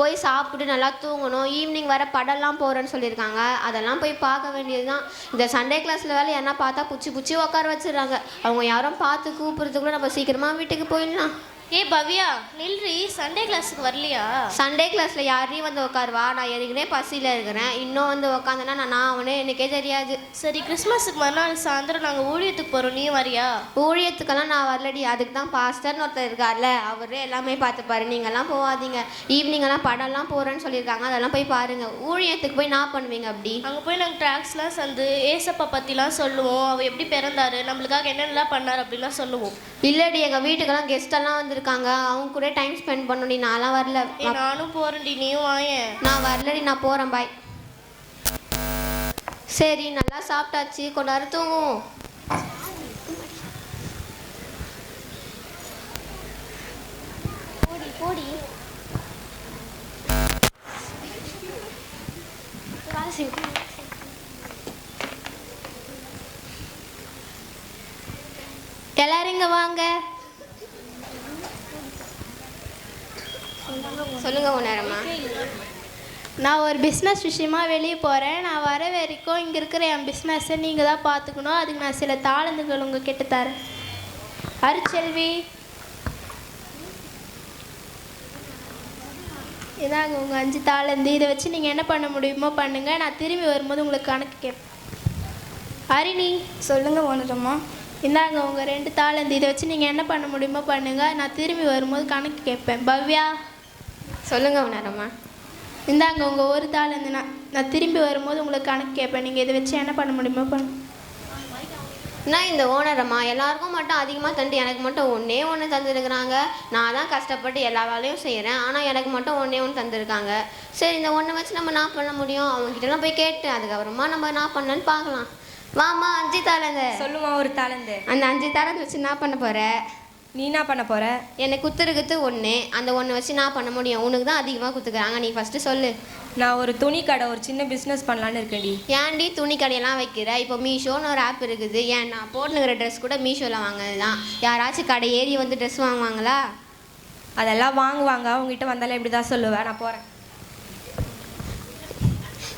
போய் சாப்பிட்டு நல்லா தூங்கணும். ஈவினிங் வர படம்லாம் போகிறேன்னு சொல்லியிருக்காங்க. அதெல்லாம் போய் பார்க்க வேண்டியது தான் இந்த சண்டே கிளாஸில் வேலை யாரா பார்த்தா புச்சி புச்சி உட்கார வச்சிடுறாங்க. அவங்க யாரும் பார்த்து கூப்பிட்றதுக்குள்ள நம்ம சீக்கிரமாக வீட்டுக்கு போயிடலாம். ஏ பவ்யா நில்றி சண்டே கிளாஸுக்கு வரலையா? சண்டே கிளாஸில் யாரையும் வந்து உட்காருவா நான் ஏற்கனவே பசியில் இருக்கிறேன். இன்னும் வந்து உட்காந்தேன்னா நான் நான் அவனே எனக்கே தெரியாது. சரி கிறிஸ்மஸுக்கு மறுநாள் சாயந்தரம் நாங்கள் ஊழியத்துக்கு போகிறோம் நீ வரியா? ஊழியத்துக்கெல்லாம் நான் வரலடி. அதுக்கு தான் பாஸ்டர்னு ஒருத்தர் இருக்கார்ல அவரே எல்லாமே பார்த்துப்பாரு. நீங்கள்லாம் போகாதீங்க. ஈவினிங்கெல்லாம் படம்லாம் போகிறேன்னு சொல்லியிருக்காங்க. அதெல்லாம் போய் பாருங்கள் ஊழியத்துக்கு போய் நான் பண்ணுவீங்க அப்படி? அங்கே போய் நாங்கள் ட்ராக்ஸ்லாம் சந்து ஏசப்பா பற்றிலாம் சொல்லுவோம். அவர் எப்படி பிறந்தாரு? நம்மளுக்காக என்னென்னலாம் பண்ணார் அப்படிலாம் சொல்லுவோம். இல்லடி எங்கள் வீட்டுக்கெல்லாம் கெஸ்டெல்லாம் வந்திருக்காங்க அவங்க கூட டைம் ஸ்பெண்ட் பண்ணணும்டி. நான்லாம் வரல. நானும் போகிறேன்டி நீயும் வாயேன். நான் வரலடி. நான் போகிறேன் பாய் சரி நல்லா சாப்பிட்டாச்சு. கொஞ்ச நேரம் தூங்குவோம். போடி போடி. எல்லாரும் இங்க வாங்க. சொல்லுங்க நேரமா? நான் ஒரு பிஸ்னஸ் விஷயமா வெளியே போகிறேன் நான் வர வரைக்கும் இங்கே இருக்கிற என் பிஸ்னஸை நீங்கள் தான் பார்த்துக்கணும். அதுக்கு நான் சில தாளந்துகள் உங்கள் கிட்ட தரேன் அருச்செல்வி இதாங்க உங்கள் அஞ்சு தாளந்து. இதை வச்சு நீங்கள் என்ன பண்ண முடியுமோ பண்ணுங்கள் நான் திரும்பி வரும்போது உங்களுக்கு கணக்கு கேட்பேன். ஹரிணி சொல்லுங்க ஓனரம்மா இந்தாங்க உங்கள் ரெண்டு தாளந்து. இதை வச்சு நீங்கள் என்ன பண்ண முடியுமோ பண்ணுங்கள் நான் திரும்பி வரும்போது கணக்கு கேட்பேன். பவ்யா. சொல்லுங்க நேரமா இந்தாங்க உங்கள் ஒரு தாளந்து நான் நான் திரும்பி வரும்போது உங்களுக்கு கணக்கு கேட்பேன். நீங்கள் இதை வச்சு என்ன பண்ண முடியுமோ பண்ணு. நான் இந்த ஓனரம்மா எல்லாருக்கும் மட்டும் அதிகமாக தந்து எனக்கு மட்டும் ஒன்றே ஒன்று தந்துருக்குறாங்க. நான் தான் கஷ்டப்பட்டு எல்லா வேலையும் செய்கிறேன் ஆனால் எனக்கு மட்டும் ஒன்றே ஒன்று தந்துருக்காங்க. சரி இந்த ஒன்றை வச்சு நம்ம என்ன பண்ண முடியும்? அவங்ககிட்டலாம் போய் கேட்டு அதுக்கப்புறமா நம்ம என்ன பண்ணலான்னு பார்க்கலாம். வாமா அஞ்சு தாளந்த சொல்லுமா ஒரு தாளந்து அந்த. அஞ்சு தாளந்து வச்சு என்ன பண்ண போகிற நீ என்ன பண்ண போற? எனக்கு குத்துருக்குத்து ஒன்று அந்த ஒன்று வச்சு நான் பண்ண முடியும். உனக்கு தான் அதிகமாக குத்துக்கிறாங்க. நீ ஃபஸ்ட்டு சொல்லு. நான் ஒரு துணி கடை ஒரு சின்ன பிஸ்னஸ் பண்ணலான்னு இருக்கேன்டி. ஏன்டி துணி கடையெல்லாம் வைக்கிற? இப்போ மீஷோன்னு ஒரு ஆப் இருக்குது. ஏன் நான் போட்டுனுக்கிற ட்ரெஸ் கூட மீஷோவில் வாங்கினது தான் யாராச்சும் கடை ஏறி வந்து ட்ரெஸ் வாங்குவாங்களா? அதெல்லாம் வாங்குவாங்க. அவங்ககிட்ட வந்தாலும் இப்படி தான் சொல்லுவேன். நான் போகிறேன்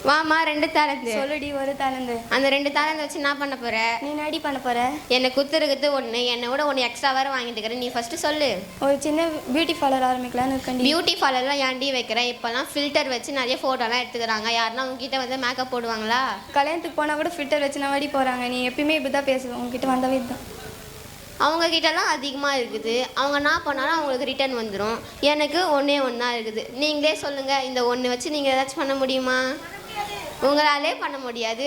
வாமா ரெண்டு தாளந்து சொல்லுடி ஒரு தாளந்து அந்த ரெண்டு தாளந்து வச்சு என்ன பண்ண போற? நீ நடி பண்ண போற? என்னை குத்துருக்குது ஒன்று என்னை விட ஒன்று எக்ஸ்ட்ரா வேறு வாங்கிட்டு இருக்கிற. நீ ஃபஸ்ட்டு சொல்லு. ஒரு சின்ன பியூட்டி பார்லர் ஆரம்பிக்கலான்னு இருக்கேன்டி. பியூட்டி பார்லர்லாம் ஏன்டி வைக்கிறேன்? இப்போலாம் ஃபில்டர் வச்சு நிறைய ஃபோட்டோலாம் எடுத்துக்கிறாங்க. யாருன்னா உங்ககிட்ட வந்து மேக்கப் போடுவாங்களா? கல்யாணத்துக்கு போனால் கூட ஃபில்டர் வச்சு நான் வாடி போகிறாங்க நீ எப்பயுமே இப்படி தான் பேசுவேன் உங்ககிட்ட வந்தவே தான் அவங்க கிட்டலாம் அதிகமாக இருக்குது. அவங்க என்ன பண்ணாலும் அவங்களுக்கு ரிட்டர்ன் வந்துடும் எனக்கு ஒன்றே ஒன்று இருக்குது. நீங்களே சொல்லுங்கள் இந்த ஒன்று வச்சு நீங்கள் ஏதாச்சும் பண்ண முடியுமா? உங்களாலே பண்ண முடியாது.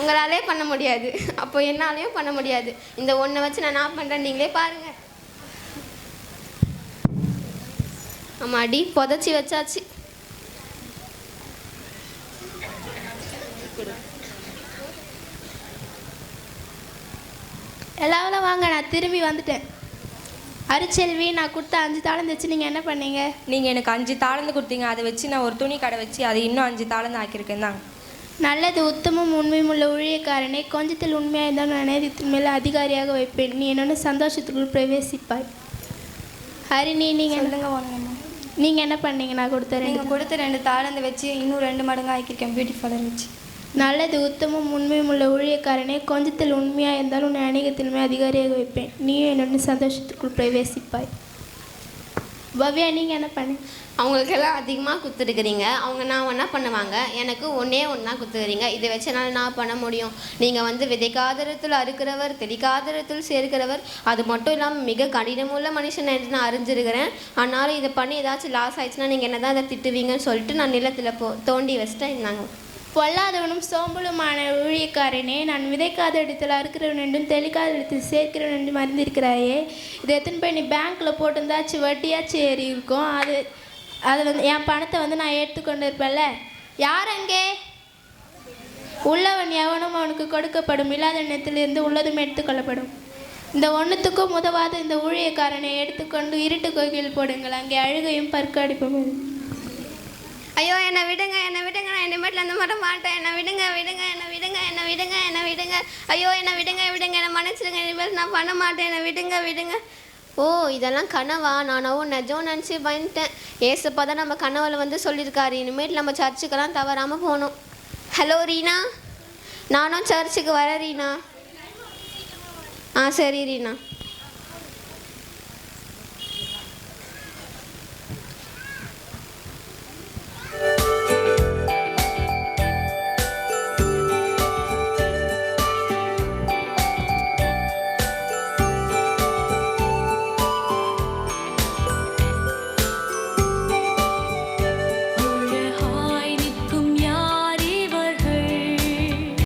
உங்களாலே பண்ண முடியாது. அப்போ என்னாலையும் பண்ண முடியாது. இந்த ஒன்றை வச்சு நான் நான் பண்ணுறேன் நீங்களே பாருங்கள் ஆமாடி புதைச்சி வச்சாச்சு. எல்லாரும் வாங்க நான் திரும்பி வந்துட்டேன். அருச்செல்வி நான் கொடுத்த அஞ்சு தாளந்து வச்சு நீங்கள் என்ன பண்ணீங்க? நீங்கள் எனக்கு அஞ்சு தாளந்து கொடுத்தீங்க. அதை வச்சு நான் ஒரு துணி கடை வச்சு அதை இன்னும் அஞ்சு தாளந்து ஆக்கியிருக்கேன் தாங்க நல்லது உத்தமும் உண்மையும் உள்ள ஊழியக்காரனை கொஞ்சத்தில் உண்மையாக இருந்தால் நான் நேரத்தின் மேலே அதிகாரியாக வைப்பேன். நீ என்னோட சந்தோஷத்துக்குள் பிரவேசிப்பாய். ஹரிணி நீங்கள் சொல்லுங்க ஓனரம்மா நீங்கள் என்ன பண்ணீங்க? நான் கொடுத்த ரெண்டு நீங்கள் கொடுத்த ரெண்டு தாளந்து வச்சு இன்னும் ரெண்டு மடங்கு ஆக்கியிருக்கேன் பியூட்டி பார்லர் வச்சு நல்லது உத்தமும் உண்மையும் உள்ள ஊழியக்காரனே கொஞ்சத்தில் உண்மையாக இருந்தால் உன்னை அநேகத்திலுமே அதிகாரியாக வைப்பேன். நீயும் என்னோட சந்தோஷத்துக்குள் பிரவேசிப்பாய். பவ்யா நீங்கள் என்ன பண்ணு? அவங்களுக்கெல்லாம் அதிகமாக கொடுத்துருக்குறீங்க அவங்க நான் ஒன்றா பண்ணுவாங்க. எனக்கு ஒன்றே ஒன்றா கொடுத்துருக்குறீங்க இதை வச்சு என்னால் நான் பண்ண முடியும்? நீங்கள் வந்து விதைக்காதரத்தில் அறுக்கிறவர் தெளிக்காதரத்தில் சேர்க்கிறவர் அது மட்டும் இல்லாமல் மிக கடினமுள்ள மனுஷன் என்று நான் அறிஞ்சிருக்கிறேன். ஆனாலும் இதை பண்ணி ஏதாச்சும் லாஸ் ஆயிடுச்சுன்னா நீங்கள் என்ன தான் அதை திட்டுவீங்கன்னு சொல்லிட்டு நான் நிலத்தில் போ தோண்டி வச்சுட்டேன். இருந்தாங்க பொல்லாதவனும் சோம்பலுமான ஊழியக்காரனே நான் விதைக்காத இடத்தில் அறுக்கிறவன் என்றும் தெளிக்காத இடத்தில் சேர்க்கிறவன் என்றும் அறிந்திருக்கிறாயே. இதை எத்தனை போய் நீ பேங்க்கில் போட்டிருந்தாச்சும் வட்டியாச்சும் ஏறி இருக்கும் அது அது வந்து என் பணத்தை வந்து நான் எடுத்துக்கொண்டு இருப்பேன்ல. யார் அங்கே? உள்ளவன் எவனும் அவனுக்கு கொடுக்கப்படும் இல்லாத எண்ணத்திலிருந்து உள்ளதும் எடுத்துக்கொள்ளப்படும். இந்த ஒன்றுத்துக்கும் உதவாத இந்த ஊழியக்காரனை எடுத்துக்கொண்டு இருட்டு கோயில் போடுங்கள். அங்கே அழுகையும் பற்கடிப்பும் இருக்கும். ஐயோ என்னை விடுங்க என்னை விடுங்க நான் இனிமேட்டில் அந்த மாதிரி மாட்டேன். என்னை விடுங்க விடுங்க என்னை விடுங்க என்னை விடுங்க என்னை விடுங்க. ஐயோ என்னை விடுங்க விடுங்க என்னை மன்னிச்சிடுங்க. இனிமேல் நான் பண்ண மாட்டேன். என்னை விடுங்க விடுங்க. ஓ இதெல்லாம் கனவா? நானாவும் நிஜம் நினச்சி பயந்துட்டேன். ஏசப்பா தான் நம்ம கனவுல வந்து சொல்லியிருக்காரு. இனிமேல் நம்ம சர்ச்சுக்கெல்லாம் தவறாமல் போகணும். ஹலோ ரீனா? நானும் சர்ச்சுக்கு வர ரீனா. ஆ சரி ரீனா.